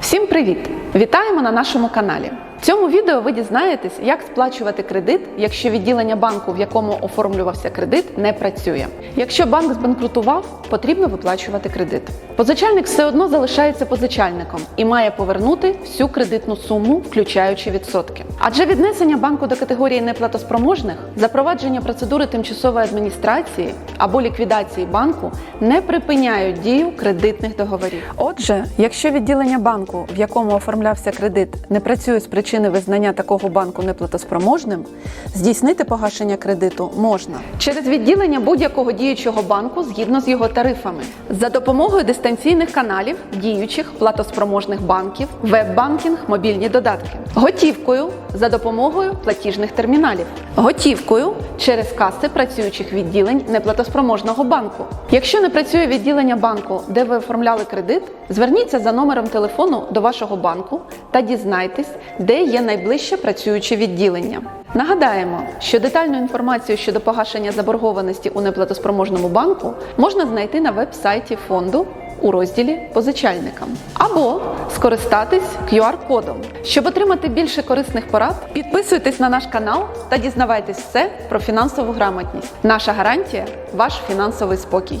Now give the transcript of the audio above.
Всім привіт! Вітаємо на нашому каналі. Цьому відео ви дізнаєтесь, як сплачувати кредит, якщо відділення банку, в якому оформлювався кредит, не працює. Якщо банк збанкрутував, потрібно виплачувати кредит. Позичальник все одно залишається позичальником і має повернути всю кредитну суму, включаючи відсотки. Адже віднесення банку до категорії неплатоспроможних, запровадження процедури тимчасової адміністрації або ліквідації банку не припиняють дію кредитних договорів. Отже, якщо відділення банку, в якому оформлявся кредит, не працює з причини визнання такого банку неплатоспроможним, здійснити погашення кредиту можна. Через відділення будь-якого діючого банку згідно з його тарифами. За допомогою дистанційних каналів діючих платоспроможних банків, веб-банкінг, мобільні додатки, готівкою за допомогою платіжних терміналів, готівкою через каси працюючих відділень неплатоспроможного банку. Якщо не працює відділення банку, де ви оформляли кредит, зверніться за номером телефону до вашого банку та дізнайтесь, де є найближче працююче відділення. Нагадаємо, що детальну інформацію щодо погашення заборгованості у неплатоспроможному банку можна знайти на веб-сайті фонду у розділі Позичальникам або скористатись QR-кодом. Щоб отримати більше корисних порад, підписуйтесь на наш канал та дізнавайтесь все про фінансову грамотність. Наша гарантія ваш фінансовий спокій.